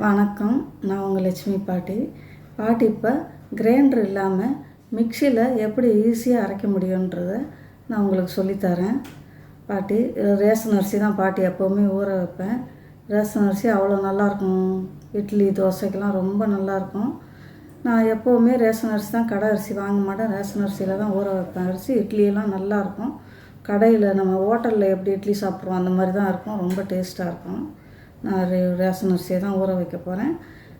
வணக்கம் நான் உங்கள் லட்சுமி பாட்டி. பாட்டி இப்போ கிரைண்டர் இல்லாமல் மிக்சியில் எப்படி ஈஸியாக அரைக்க முடியுன்றத நான் உங்களுக்கு சொல்லித்தரேன். பாட்டி ரேஷன் அரிசி தான் பாட்டி எப்போவுமே ஊற வைப்பேன். ரேஷன் அரிசி அவ்வளோ நல்லாயிருக்கும் இட்லி தோசைக்கெல்லாம் ரொம்ப நல்லாயிருக்கும் நான் எப்போவுமே ரேஷன் அரிசி தான் கடை அரிசி வாங்க மாட்டேன். ரேஷன் அரிசியில் தான் ஊற வைப்பேன். அரிசி இட்லியெல்லாம் நல்லாயிருக்கும் கடையில் நம்ம ஹோட்டலில் எப்படி இட்லி சாப்பிட்றோம் அந்த மாதிரி தான் இருக்கும். ரொம்ப டேஸ்ட்டாக இருக்கும். நான் ரேஷன் அரிசியை தான் ஊற வைக்க போகிறேன்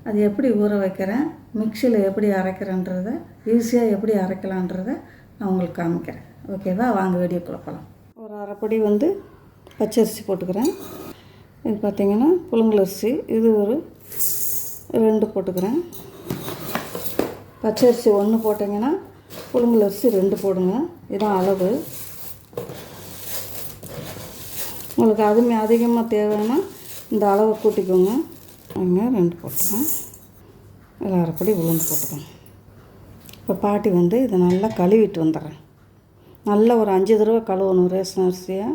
அது எப்படி ஊற வைக்கிறேன்? மிக்சியில் எப்படி அரைக்கிறேன்றத ஈஸியாக எப்படி அரைக்கலான்றத நான் உங்களுக்கு காமிக்கிறேன். ஓகேவா வாங்க வீடியோக்குள்ள போகலாம் ஒரு அரைப்படி வந்து பச்சரிசி போட்டுக்கிறேன். இது பார்த்திங்கன்னா புழுங்கலரிசி இது ஒரு ரெண்டு போட்டுக்கிறேன். பச்சரிசி ஒன்று போட்டிங்கன்னா புழுங்கலரிசி ரெண்டு போடுங்க. இதான் அளவு. உங்களுக்கு அதுமே அதிகமாக தேவைன்னா இந்த அளவை கூட்டிக்கோங்க. அங்கே ரெண்டு போட்டுக்கோங்க. இதில் அரைப்படி உளுந்து போட்டுக்கோங்க. இப்போ பாட்டி வந்து இதை நல்லா கழுவிட்டு வந்துடுறேன். நல்லா ஒரு அஞ்சு தடவை கழுவணும் ரேஷன் அரிசியை.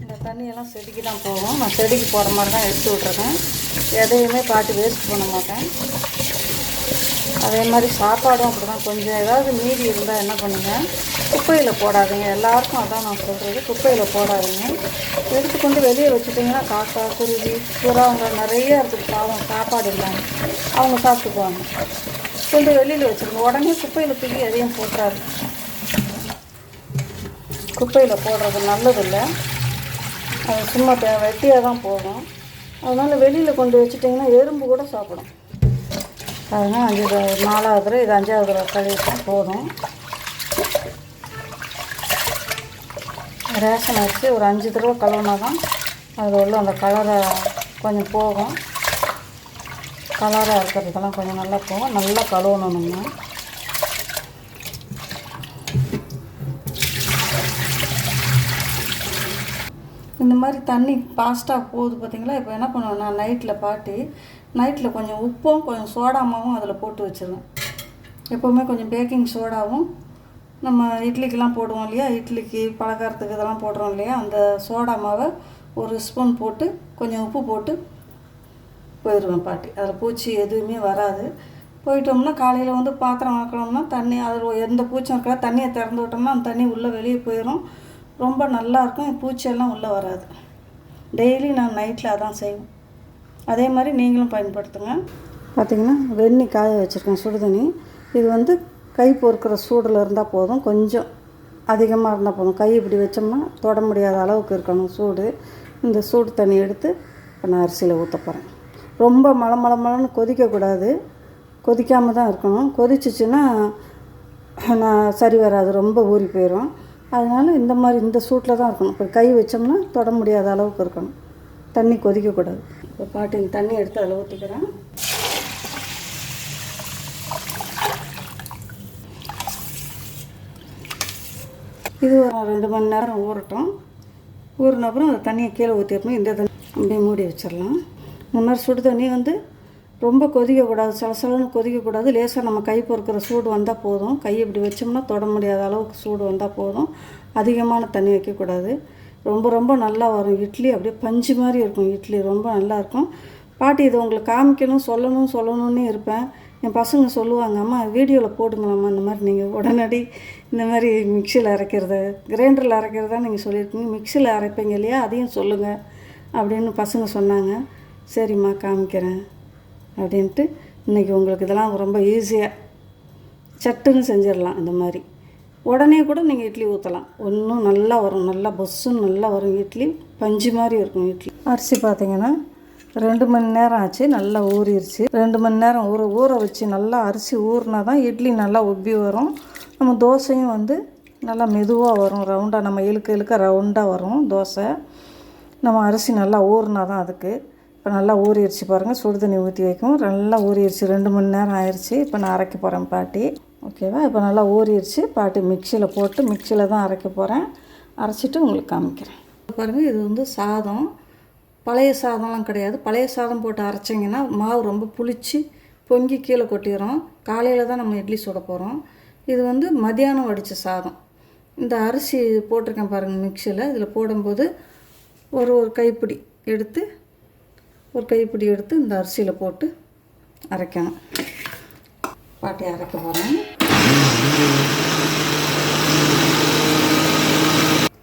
இந்த தண்ணியெல்லாம் செடிக்கு தான் போகும் நான் செடிக்கு போகிற மாதிரி தான் எடுத்து விட்ருக்கேன் எதையுமே பார்த்து வேஸ்ட் பண்ண மாட்டேன். அதே மாதிரி சாப்பாடும் அப்படி தான் கொஞ்சம் ஏதாவது மீதி இருந்தால் என்ன பண்ணுங்கள் குப்பையில் போடாதீங்க. எல்லாருக்கும் அதான் நான் சொல்கிறது குப்பையில் போடாதீங்க. எடுத்துக்கொண்டு வெளியே வச்சுட்டிங்கன்னா காக்கா குருவி புறாங்க நிறைய இருக்குது. பாவம் சாப்பாடு இல்லாமல் அவங்க சாப்பிட்டுக்குவாங்க. கொண்டு வெளியில் வச்சுருங்க. உடனே குப்பையில் தூக்கி எதையும் போட்டுறாரு குப்பையில் போடுறது நல்லதில்லை. அது சும்மா வெட்டியாக தான் போகும். அதனால் வெளியில் கொண்டு வச்சிட்டிங்கன்னா எறும்பு கூட சாப்பிடும். அதனால் அஞ்சு நாலாவது தடவை இது அஞ்சாவது தடவை கழுவிட்டா போதும். ரேஷன் வச்சு ஒரு அஞ்சு தடவை கழுவுனா தான் அதில் உள்ள அந்த கலரை கொஞ்சம் போகும். கலராக இருக்கிறதுக்கெல்லாம் கொஞ்சம் நல்லா போகும். நல்லா கழுவணும் நம்ம. இந்த மாதிரி தண்ணி ஃபாஸ்ட்டாக போகுது பார்த்தீங்களா இப்போ என்ன பண்ணுவேன் நான் நைட்டில் பாட்டி நைட்டில் கொஞ்சம் உப்பும் கொஞ்சம் சோடாமாவும் அதில் போட்டு வச்சிருவேன். எப்போவுமே கொஞ்சம் பேக்கிங் சோடாவும் நம்ம இட்லிக்கெலாம் போடுவோம் இல்லையா? இட்லிக்கு பலகாரத்துக்கு இதெல்லாம் போடுறோம் இல்லையா? அந்த சோடா மாவை ஒரு ஸ்பூன் போட்டு கொஞ்சம் உப்பு போட்டு போயிடுவேன் பாட்டி. அதில் பூச்சி எதுவுமே வராது. போயிட்டோம்னா காலையில் வந்து பாத்திரம் வளர்க்கணும்னா தண்ணி அதில் எந்த பூச்சும் இருக்காது. தண்ணியை திறந்து விட்டோம்னா அந்த தண்ணி உள்ளே வெளியே போயிடும் ரொம்ப நல்லாயிருக்கும் பூச்சியெல்லாம் உள்ளே வராது. டெய்லி நான் நைட்டில் அதான் செய்வேன். அதே மாதிரி நீங்களும் பயன்படுத்துங்க. பார்த்தீங்கன்னா வெண்ணி காய வச்சுருக்கேன் சுடுதண்ணி. இது வந்து கை பொறுக்கிற சூடில் இருந்தால் போதும். கொஞ்சம் அதிகமாக இருந்தால் போதும். கை இப்படி வச்சோம்னா தொட முடியாத அளவுக்கு இருக்கணும் சூடு. இந்த சூடு தண்ணி எடுத்து இப்போ நான் அரிசியில் ஊற்ற போகிறேன் ரொம்ப மல மலன்னு கொதிக்கக்கூடாது. கொதிக்காமல் தான் இருக்கணும். கொதிச்சிச்சுன்னா நான் சரி வராது. ரொம்ப ஊறி போயிடும் அதனால் இந்த மாதிரி இந்த சூட்டில் தான் இருக்கணும். இப்போ கை வச்சோம்னா தொட முடியாத அளவுக்கு இருக்கணும். தண்ணி கொதிக்கக்கூடாது இப்போ பாட்டி தண்ணி எடுத்து அதில் ஊற்றிக்கிறேன் இது ஒரு ரெண்டு மணி நேரம் ஊறட்டும். ஊறின அப்புறம் அந்த தண்ணியை கீழே ஊற்றிடணும் இந்த தண்ணி அப்படியே மூடி வச்சிடலாம். முன்னாடி சுடு தண்ணி வந்து ரொம்ப கொதிக்கக்கூடாது சலசலன்னு கொதிக்கக்கூடாது. லேசாக நம்ம கை பொறுக்கிற சூடு வந்தால் போதும். கை இப்படி வச்சோம்னா தொட முடியாத அளவுக்கு சூடு வந்தால் போதும். அதிகமான தண்ணி வைக்கக்கூடாது. ரொம்ப ரொம்ப நல்லா வரும். இட்லி அப்படியே பஞ்சு மாதிரி இருக்கும். இட்லி ரொம்ப நல்லா இருக்கும். பாட்டி இதை உங்களுக்கு காமிக்கணும் சொல்லணும் சொல்லணும்னு இருப்பேன். என் பசங்க சொல்லுவாங்க அம்மா வீடியோவில் போடுங்களாம்மா இந்த மாதிரி நீங்கள் உடனடி இந்த மாதிரி மிக்சியில் அரைக்கிறது கிரைண்டரில் அரைக்கிறதா நீங்கள் சொல்லியிருக்கீங்க. மிக்சியில் அரைப்பீங்க இல்லையா? அதையும் சொல்லுங்கள் அப்படின்னு பசங்க சொன்னாங்க. சரிம்மா காமிக்கிறேன். அப்படின்ட்டு இன்றைக்கி உங்களுக்கு இதெல்லாம் ரொம்ப ஈஸியாக சட்டுன்னு செஞ்சிடலாம் இந்த மாதிரி. உடனே கூட நீங்கள் இட்லி ஊற்றலாம் ஒன்றும் நல்லா வரும். நல்லா பொஸ்ஸுன்னு நல்லா வரும் இட்லி. பஞ்சு மாதிரி இருக்கும் இட்லி. அரிசி பார்த்தீங்கன்னா ரெண்டு மணி நேரம் ஆச்சு நல்லா ஊறிடுச்சு ரெண்டு மணி நேரம் ஊற ஊற வச்சு நல்லா அரிசி ஊறினா தான் இட்லி நல்லா உப்பி வரும். நம்ம தோசையும் வந்து நல்லா மெதுவாக வரும். ரவுண்டாக நம்ம இழுக்க இழுக்க ரவுண்டாக வரும் தோசை. நம்ம அரிசி நல்லா ஊறினா தான் அதுக்கு. இப்போ நல்லா ஊறிடுச்சு பாருங்கள் சுடு தண்ணி ஊற்றி வைக்கும் நல்லா ஊறிடுச்சு ரெண்டு மணி நேரம் ஆயிடுச்சு இப்போ நான் அரைக்க போகிறேன் பாட்டி. ஓகேவா? இப்போ நல்லா ஊறிடுச்சு பாட்டி மிக்சியில் போட்டு மிக்சியில் தான் அரைக்க போகிறேன் அரைச்சிட்டு உங்களுக்கு காமிக்கிறேன். பாருங்கள் இது வந்து சாதம். பழைய சாதம்லாம் கிடையாது. பழைய சாதம் போட்டு அரைச்சிங்கன்னா மாவு ரொம்ப புளிச்சு பொங்கி கீழே கொட்டிடும் காலையில் தான் நம்ம இட்லி சுட போகிறோம் இது வந்து மதியானம் வடித்த சாதம். இந்த அரிசி போட்டிருக்கேன் பாருங்கள் மிக்சியில். இதில் போடும்போது ஒரு ஒரு கைப்பிடி எடுத்து ஒரு கைப்பிடி எடுத்து இந்த அரிசியில் போட்டு அரைக்கணும் பாட்டி அரைக்க போகிறேன்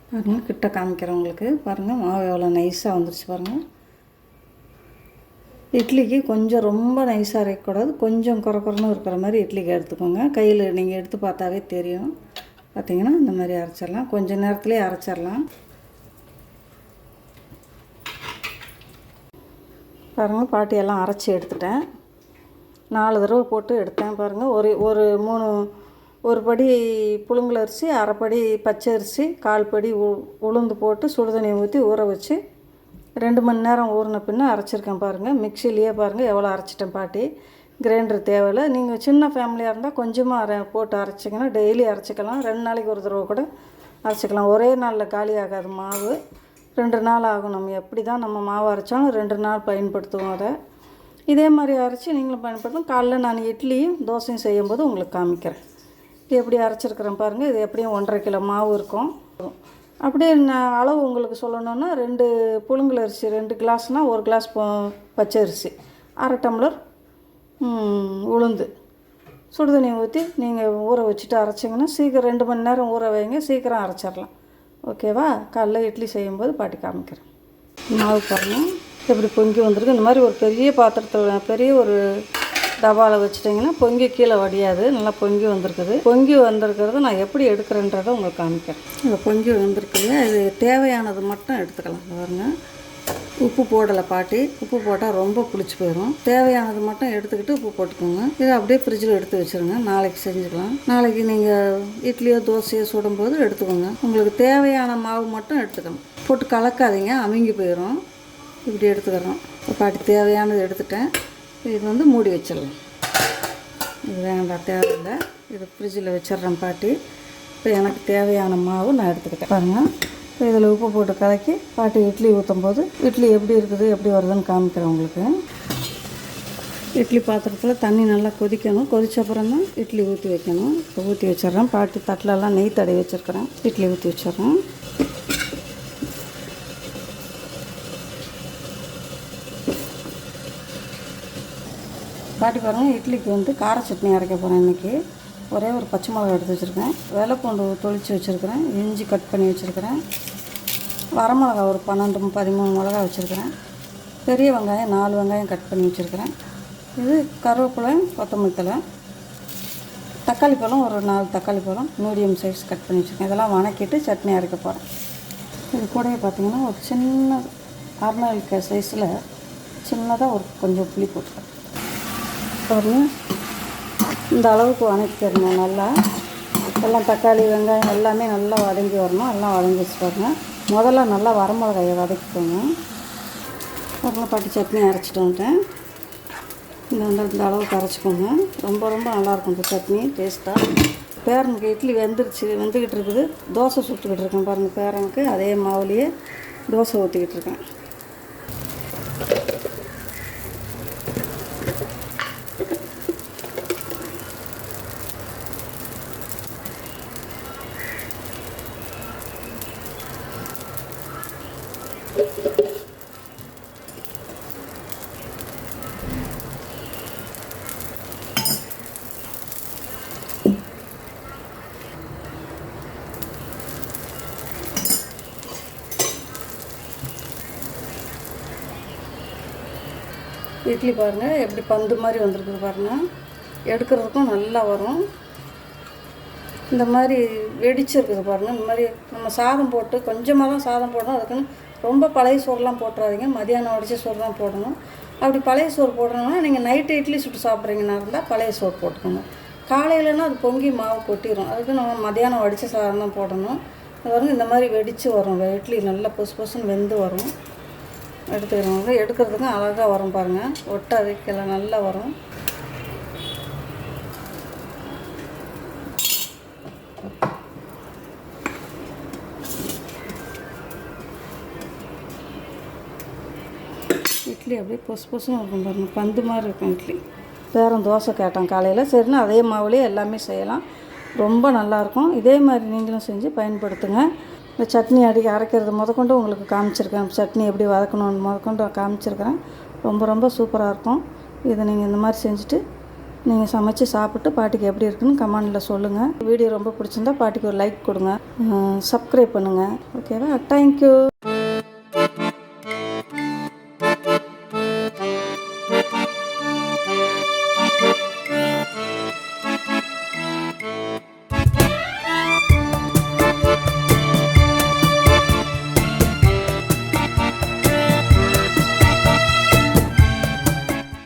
பாருங்கள் கிட்ட காமிக்கிறேன் உங்களுக்கு. பாருங்கள் மாவு எவ்வளோ நைஸாக வந்துருச்சு பாருங்கள் இட்லிக்கு கொஞ்சம் ரொம்ப நைஸாக அரைக்கக்கூடாது கொஞ்சம் குறை குறைன்னு இருக்கிற மாதிரி இட்லிக்கு எடுத்துக்கோங்க. கையில் நீங்கள் எடுத்து பார்த்தாவே தெரியும். பார்த்தீங்கன்னா இந்த மாதிரி அரைச்சிடலாம். கொஞ்சம் நேரத்துலேயே அரைச்சிடலாம். பாருங்கள் பாட்டி எல்லாம் அரைச்சி எடுத்துட்டேன். நாலு தடவை போட்டு எடுத்தேன் பாருங்கள் ஒரு ஒரு மூணு ஒரு படி புழுங்கல் அரிசி அரைப்படி பச்சை அரிசி கால் படி உ உளுந்து போட்டு சுடுதண்ணி ஊற்றி ஊற வச்சு ரெண்டு மணி நேரம் ஊறின பின்னே அரைச்சிருக்கேன் பாருங்கள் மிக்சிலேயே பாருங்கள் எவ்வளோ அரைச்சிட்டேன் பாட்டி. கிரைண்டர் தேவையில்லை. நீங்கள் சின்ன ஃபேமிலியாக இருந்தால் கொஞ்சமாக அரை போட்டு அரைச்சிங்கன்னா டெய்லி அரைச்சிக்கலாம். ரெண்டு நாளைக்கு ஒரு தடவை கூட அரைச்சிக்கலாம். ஒரே நாளில் காலி ஆகாது மாவு. ரெண்டு நாள் ஆகும் நம்ம எப்படி தான் நம்ம மாவு அரைச்சாலும் ரெண்டு நாள் பயன்படுத்துவோம் அதை. இதே மாதிரி அரைச்சி நீங்களும் பயன்படுத்தும் காலைல நான் இட்லியும் தோசையும் செய்யும்போது உங்களுக்கு காமிக்கிறேன். இது எப்படி அரைச்சிருக்கிறேன் பாருங்கள் இது எப்படியும் ஒன்றரை கிலோ மாவு இருக்கும். அப்படியே நான் அளவு உங்களுக்கு சொல்லணுன்னா ரெண்டு புழுங்கல் அரிசி ரெண்டு கிளாஸ்னால் ஒரு கிளாஸ் பச்சை அரிசி அரை டம்ளர் உளுந்து. சுடுதண்ணி ஊற்றி நீங்கள் ஊற வச்சுட்டு அரைச்சிங்கன்னா சீக்கிரம் ரெண்டு மணி நேரம் ஊற வைங்க. சீக்கிரம் அரைச்சிடலாம் ஓகேவா? காலைல இட்லி செய்யும்போது பாட்டி காமிக்கிறேன். மாவு பாருங்கள் எப்படி பொங்கி வந்திருக்கு. இந்த மாதிரி ஒரு பெரிய பாத்திரத்தில் பெரிய ஒரு டபாவில் வச்சிட்டிங்கன்னா பொங்கி கீழே வடியாது. நல்லா பொங்கி வந்திருக்குது. பொங்கி வந்திருக்கிறத நான் எப்படி எடுக்கிறேன்றதை உங்களுக்கு காமிக்கிறேன். இந்த பொங்கி வந்திருக்குது இது தேவையானது மட்டும் எடுத்துக்கலாம். பாருங்கள் உப்பு போடலை பாட்டி. உப்பு போட்டால் ரொம்ப புளிச்சு போயிடும். தேவையானது மட்டும் எடுத்துக்கிட்டு உப்பு போட்டுக்கோங்க. இதை அப்படியே ஃப்ரிட்ஜில் எடுத்து வச்சுருங்க. நாளைக்கு செஞ்சுக்கலாம். நாளைக்கு நீங்கள் இட்லியோ தோசையோ சுடும்போது எடுத்துக்கோங்க. உங்களுக்கு தேவையான மாவு மட்டும் எடுத்துக்கணும். போட்டு கலக்காதீங்க. அமுங்கி போயிடும். இப்படி எடுத்துக்கிறோம். பாட்டி தேவையானது எடுத்துட்டேன். இது வந்து மூடி வச்சிடலாம். இது வேண்டாம். தேவையில்லை. இது ஃப்ரிட்ஜில் வச்சிடுறேன் பாட்டி. இப்போ எனக்கு தேவையான மாவு நான் எடுத்துக்கிட்டேன். பாருங்கள் இதில் உப்பு போட்டு கலக்கி பாட்டி இட்லி ஊற்றும் போது இட்லி எப்படி இருக்குது எப்படி வருதுன்னு காமிக்கிறேன் உங்களுக்கு. இட்லி பாத்திரத்தில் தண்ணி நல்லா கொதிக்கணும். கொதிச்ச அப்புறம் தான் இட்லி ஊற்றி வைக்கணும். இப்போ ஊற்றி வச்சிடுறேன். பாட்டி தட்டிலெல்லாம் நெய் தடவி வச்சுருக்கிறேன். இட்லி ஊற்றி வச்சிடுறேன். பாட்டி பாருங்கள் இட்லிக்கு வந்து கார சட்னி அரைக்க போகிறேன் இன்றைக்கி ஒரே ஒரு பச்சை மிளகா எடுத்து வச்சுருக்கேன். வெள்ளைப்பூண்டு தொளிச்சு வச்சுருக்கிறேன். இஞ்சி கட் பண்ணி வச்சுருக்கிறேன். வரமிளகா ஒரு பன்னெண்டு பதிமூணு மிளகா வச்சுருக்கிறேன். பெரிய வெங்காயம் நாலு வெங்காயம் கட் பண்ணி வச்சுருக்கிறேன். இது கருவேப்பிலை கொத்தமல்லி தலை தக்காளி பழம் ஒரு நாலு தக்காளி பழம் மீடியம் சைஸ் கட் பண்ணி வச்சுருக்கேன். இதெல்லாம் வணக்கிட்டு சட்னி அரைக்க போகிறேன் இது கூடவே பார்த்தீங்கன்னா ஒரு சின்ன அரைநாள் சைஸில் சின்னதாக ஒரு கொஞ்சம் புளி போட்டுருக்கேன் ஒரு இந்த அளவுக்கு வதக்கிடணும் நல்லா. எல்லாம் தக்காளி வெங்காயம் எல்லாமே நல்லா வதங்கி வரணும். எல்லாம் வதங்கி வச்சுக்கோங்க முதல்ல நல்லா வரமிளகாயை வதக்கிக்கோங்க. அப்புறம் பட்டு சட்னி அரைச்சிட்டு வந்துட்டேன். இந்த வந்து இந்த அளவுக்கு அரைச்சிக்கோங்க. ரொம்ப ரொம்ப நல்லாயிருக்கும் இந்த சட்னி டேஸ்ட்டாக பேரனுக்கு இட்லி வெந்துருச்சு வெந்துக்கிட்டு இருக்குது. தோசை சுட்டுக்கிட்டு இருக்கேன் பாருங்கள் பேரனுக்கு. அதே மாவுலேயே தோசை ஊற்றிக்கிட்டு இருக்கேன். இட்லி பாருங்கள் எப்படி பந்து மாதிரி வந்திருக்குது பாருங்கள் எடுக்கிறதுக்கும் நல்லா வரும். இந்த மாதிரி வெடிச்சிருக்குது பாருங்கள் இந்த மாதிரி நம்ம சாதம் போட்டு கொஞ்சமாக தான் சாதம் போடணும். அதுக்குன்னு ரொம்ப பழைய சோறுலாம் போட்டுறாதீங்க. மதியானம் வடித்த சோறு தான் போடணும். அப்படி பழைய சோறு போடுறோம்னா நீங்கள் நைட்டு இட்லி சுட்டு சாப்பிட்றீங்கன்னா இருந்தால் பழைய சோறு போட்டுக்கோங்க. காலையிலனா அது பொங்கி மாவு கொட்டிடும் அதுக்கு நம்ம மதியானம் வடித்த சாதம் தான் போடணும். அது வந்து இந்த மாதிரி வெடித்து வரும். இட்லி நல்லா பொசு பொசுன்னு வெந்து வரும். எடுத்துக்கிறவங்க. எடுக்கிறதுக்கும் அழகாக வரும் பாருங்கள் ஒட்டை வைக்கல நல்லா வரும். இட்லி அப்படியே பொசு பொசுன்னு இருக்கும் பாருங்கள் பந்து மாதிரி இருக்கும் இட்லி. பேரம் தோசை கேட்டோம் காலையில். சரின்னு அதே மாவுலேயே எல்லாமே செய்யலாம். ரொம்ப நல்லாயிருக்கும் இதே மாதிரி நீங்களும் செஞ்சு பயன்படுத்துங்க. இந்த சட்னி அடிக்க அரைக்கிறது முதற்கொண்டு உங்களுக்கு காமிச்சிருக்கேன். சட்னி எப்படி வதக்கணும்னு முதற்கொண்டு காமிச்சிருக்கிறேன். ரொம்ப ரொம்ப சூப்பராக இருக்கும். இதை நீங்கள் இந்த மாதிரி செஞ்சுட்டு நீங்கள் சமைச்சு சாப்பிட்டு பாட்டிக்கு எப்படி இருக்குன்னு கமெண்டில் சொல்லுங்கள் வீடியோ ரொம்ப பிடிச்சிருந்தா பாட்டிக்கு ஒரு லைக் கொடுங்க. சப்ஸ்கிரைப் பண்ணுங்கள் ஓகேவா தேங்க்யூ